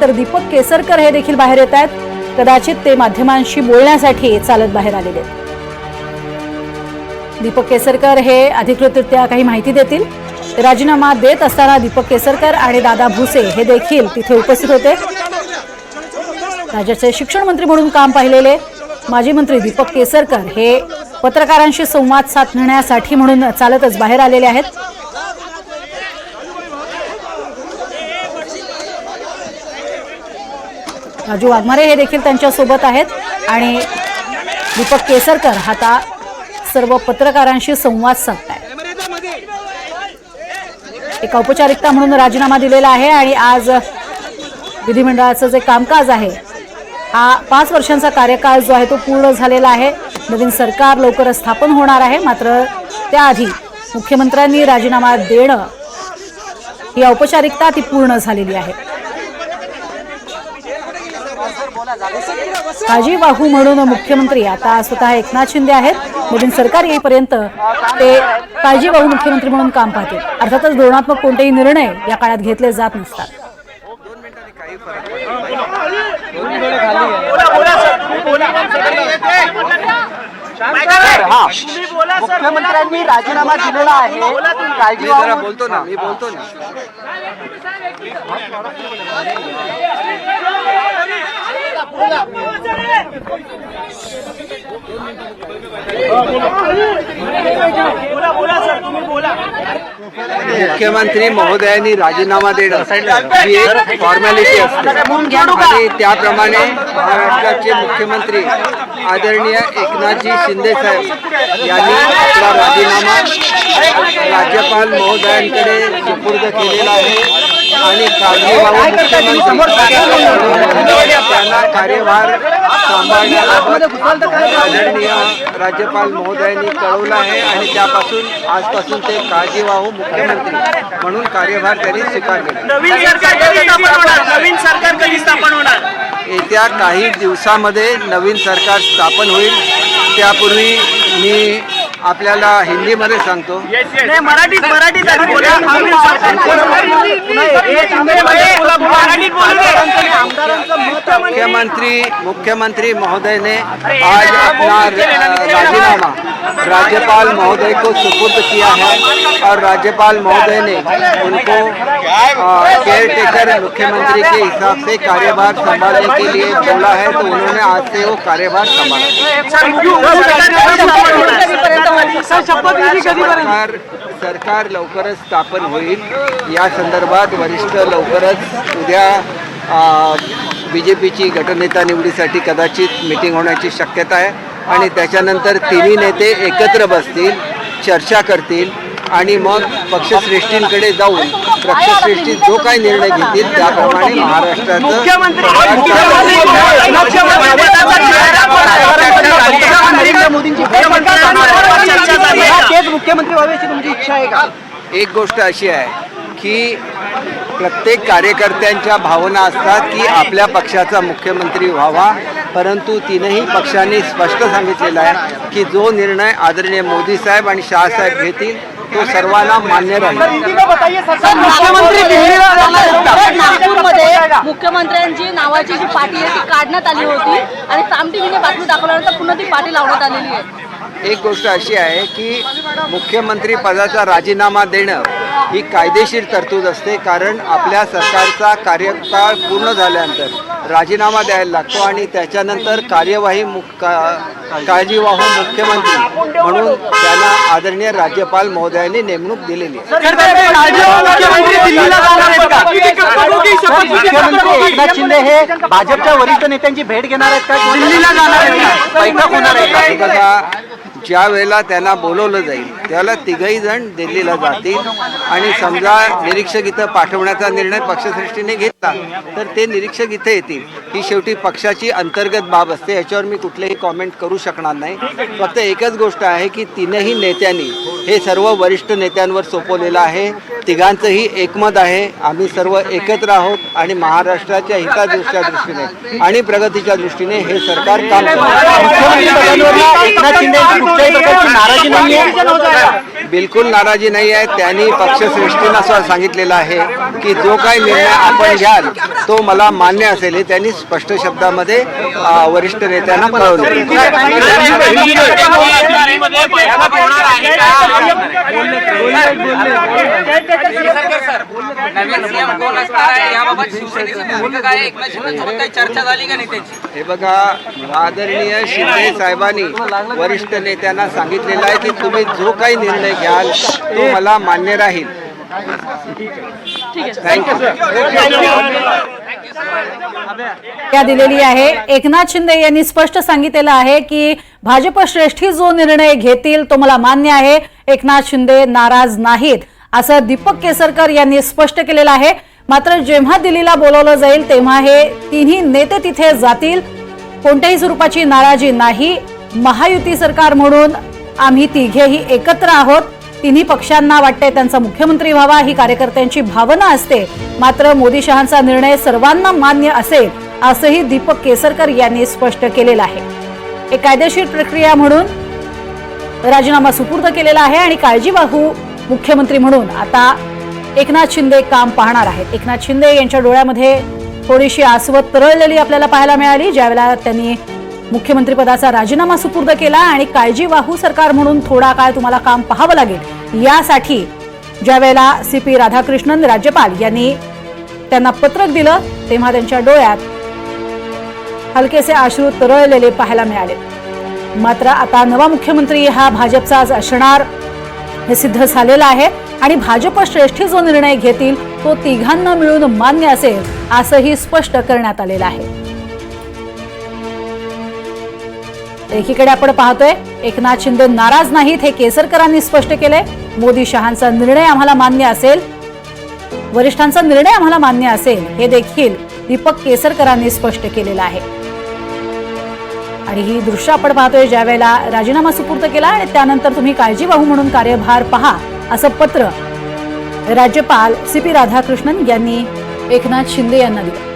तर दीपक केसरकर हे देखील बाहेर येत आहेत. कदाचित ते माध्यमांशी बोलण्यासाठी चालत बाहेर आलेले आहेत. दीपक केसरकर हे अधिकृतरित्या काही माहिती देतील. राजीनामा देत असताना दीपक केसरकर आणि दादा भुसे हे देखील तिथे उपस्थित होते. राज्याचे शिक्षण मंत्री म्हणून काम पाहिलेले माजी मंत्री दीपक केसरकर हे पत्रकारांशी संवाद साधण्यासाठी म्हणून चालतच बाहेर आलेले आहेत. राजू वाघमारे हे देखील त्यांच्यासोबत आहेत. आणि दीपक केसरकर आता सर्व पत्रकारांशी संवाद साधताय. एक औपचारिकता म्हणून राजीनामा दिलेला आहे आणि आज विधिमंडळाचं जे कामकाज आहे हा पाच वर्षांचा कार्यकाळ जो आहे तो पूर्ण झालेला आहे. नवीन सरकार लवकरच स्थापन होणार आहे. मात्र त्याआधी मुख्यमंत्र्यांनी राजीनामा देणं ही औपचारिकता ती पूर्ण झालेली आहे. काळजी वाहू म्हणून मुख्यमंत्री आता स्वतः एकनाथ शिंदे आहेत. नवीन सरकार येईपर्यंत ते काळजी वाहू मुख्यमंत्री म्हणून काम पाहतील. अर्थातच धोरणात्मक कोणतेही निर्णय या काळात घेतले जात नसतात. हा मुख्यमंत्र्यांनी राजीनामा दिलेला आहे. काळजी बोलतो ना मी बोलतो ना. मुख्यमंत्री महोदयांनी राजीनामा देणं ही एक फॉर्मॅलिटी असते. आणि त्याप्रमाणे महाराष्ट्राचे मुख्यमंत्री आदरणीय एकनाथजी शिंदे साहेब यांनी आपला राजीनामा राज्यपाल महोदयांकडे सुपूर्द केलेला आहे. आणि त्यांना कार्यभार सांभाळण्याबाबत आदरणीय राज्यपाल महोदयांनी कळवलं आहे आणि त्यापासून आजपासून ते काळजीवाहू मुख्यमंत्री म्हणून कार्यभार त्यांनी स्वीकारलेला नवीन सरकार कधी स्थापन होणार? नवीन सरकार कधी स्थापन होणार? येत्या काही दिवसामध्ये नवीन सरकार स्थापन होईल. त्यापूर्वी मी आपल्याला हिंदीमध्ये सांगतो. नाही मराठीत. मुख्यमंत्री मुख्यमंत्री महोदय ने आज अपना राजीनामा राज्यपाल महोदय को सुपुर्द किया है और राज्यपाल महोदय ने उनको केयर टेकर मुख्यमंत्री के हिसाब से कार्यभार संभालने के लिए बोला है तो उन्होंने आज से वो कार्यभार संभाला। सरकार सरकार लवकरच स्थापन होईल. या संदर्भात वरिष्ठ लवकरच उद्या बी जे पीची गटनेता निवडीसाठी कदाचित मिटिंग होण्याची शक्यता आहे. आणि त्याच्यानंतर तिन्ही नेते एकत्र बसतील चर्चा करतील आणि मग पक्षश्रेष्ठींकडे जाऊन पक्षश्रेष्ठी जो काही निर्णय घेतील त्याप्रमाणे महाराष्ट्राचं मुख्यमंत्री व्हावे अशी तुमची इच्छा आहे का? एक गोष्ट अशी आहे की प्रत्येक कार्यकर्त्यांच्या भावना असतात की आपल्या पक्षाचा मुख्यमंत्री व्हावा. परंतु तीनही पक्षांनी स्पष्ट सांगितलेलं आहे की जो निर्णय आदरणीय मोदी साहेब आणि शहासाहेब घेतील तो सर्वांना मान्य राहील. मुख्यमंत्र्यांची नावाची जी पाटी आहे ती काढण्यात आली होती आणि साम टीव्हीने बातमी दाखवल्यानंतर पुन्हा ती पाटी लावण्यात आलेली आहे. एक गोष्ट अशी आहे की मुख्यमंत्री पदाचा राजीनामा देणं ही कायदेशीर तरतूद असते कारण आपल्या सरकारचा कार्यकाळ पूर्ण झाल्यानंतर राजीनामा द्यायला लागतो आणि त्याच्यानंतर कार्यवाही मुख का- काळजीवाहू मुख्यमंत्री म्हणून त्यांना आदरणीय राज्यपाल महोदयांनी नेमणूक दिलेली आहे. मुख्यमंत्री एकनाथ शिंदे हे भाजपच्या वरिष्ठ नेत्यांची भेट घेणार आहेत का? दिल्लीला जाणार आहेत का? बैठक होणार आहे का? बघा ज्या वेळेला त्यांना बोलवलं जाईल त्यावेळेला तिघही जण दिल्लीला जातील. आणि समजा निरीक्षक इथं पाठवण्याचा निर्णय पक्षश्रेष्ठीने घेतला तर ते निरीक्षक इथे येतील. ही शेवटी पक्षाची अंतर्गत बाब असते याच्यावर मी कुठलेही कॉमेंट करू शकणार नाही. फक्त एकच गोष्ट आहे की तीनही नेत्यांनी हे सर्व वरिष्ठ नेत्यांवर सोपवलेलं आहे. तिघांचंही एकमत आहे. आम्ही सर्व एकत्र आहोत आणि महाराष्ट्राच्या हितादृष्ट्या दृष्टीने आणि प्रगतीच्या दृष्टीने हे सरकार काम नाराजी नाहीये. बिलकुल नाराजी नाही आहे. त्यांनी पक्षश्रेष्ठींना असं सांगितलेलं आहे की जो काही निर्णय आपण घ्याल तो मला मान्य असेल हे त्यांनी स्पष्ट शब्दामध्ये वरिष्ठ नेत्यांना कळवलं. नवीन सीएम कोण असणार आहे? याबाबत शिवसेनेची भूमिका काय आहे? एकनाथ शिंदे सोबत काही चर्चा झाली का नेत्यांची हे बघा आदरणीय शिंदे साहेबांनी वरिष्ठ नेत्यांना सांगितलेलं आहे की तुम्ही जो काही निर्णय घ्याल तो मला मान्य राहील. थँक्यू या दिलेली आहे. एकनाथ शिंदे यांनी स्पष्ट सांगितलेलं आहे की भाजप श्रेष्ठी जो निर्णय घेतील तो मला मान्य आहे. एकनाथ शिंदे नाराज नाहीत. असं दीपक केसरकर यांनी स्पष्ट केलेलं आहे. मात्र जेव्हा दिल्लीला बोलवलं जाईल तेव्हा हे तिन्ही नेते तिथे जातील. कोणत्याही स्वरूपाची नाराजी नाही. महायुती सरकार म्हणून आम्ही तिघेही एकत्र आहोत. तिन्ही पक्षांना वाटते त्यांचा मुख्यमंत्री व्हावा ही कार्यकर्त्यांची भावना असते. मात्र मोदी शहांचा निर्णय सर्वांना मान्य असेल असंही दीपक केसरकर यांनी स्पष्ट केलेलं आहे. एक कायदेशीर प्रक्रिया म्हणून राजीनामा सुपूर्द केलेला आहे आणि काळजीवाहू मुख्यमंत्री म्हणून आता एकनाथ शिंदे काम पाहणार आहेत. एकनाथ शिंदे यांच्या डोळ्यामध्ये थोडीशी आसवत तरळलेली आपल्याला पाहायला मिळाली. ज्यावेळेला त्यांनी मुख्यमंत्रीपदाचा राजीनामा सुपूर्द केला आणि काळजीवाहू सरकार म्हणून थोडा काळ तुम्हाला काम पाहावं लागेल. यासाठी ज्यावेळेला सी पी राधाकृष्णन राज्यपाल यांनी त्यांना पत्रक दिलं तेव्हा त्यांच्या डोळ्यात हलकेसे अश्रू तरळलेले पाहायला मिळाले. मात्र आता नवा मुख्यमंत्री हा भाजपचाच असणार हे सिद्ध झालेलं आहे आणि भाजप श्रेष्ठी जो निर्णय घेतील तो तिघांना मिळून मान्य असेल असंही स्पष्ट करण्यात आलेलं आहे. एकीकडे आपण पाहतोय एकनाथ शिंदे नाराज नाहीत हे केसरकरांनी स्पष्ट केलंय. मोदी शहांचा निर्णय आम्हाला मान्य असेल. वरिष्ठांचा निर्णय आम्हाला मान्य असेल हे देखील दीपक केसरकरांनी स्पष्ट केलेलं आहे. आणि ही दृश्य आपण पाहतोय ज्यावेळेला राजीनामा सुपूर्द केला आणि त्यानंतर तुम्ही काळजी वाहू म्हणून कार्यभार पहा असं पत्र राज्यपाल सी पी राधाकृष्णन यांनी एकनाथ शिंदे यांना दिलं.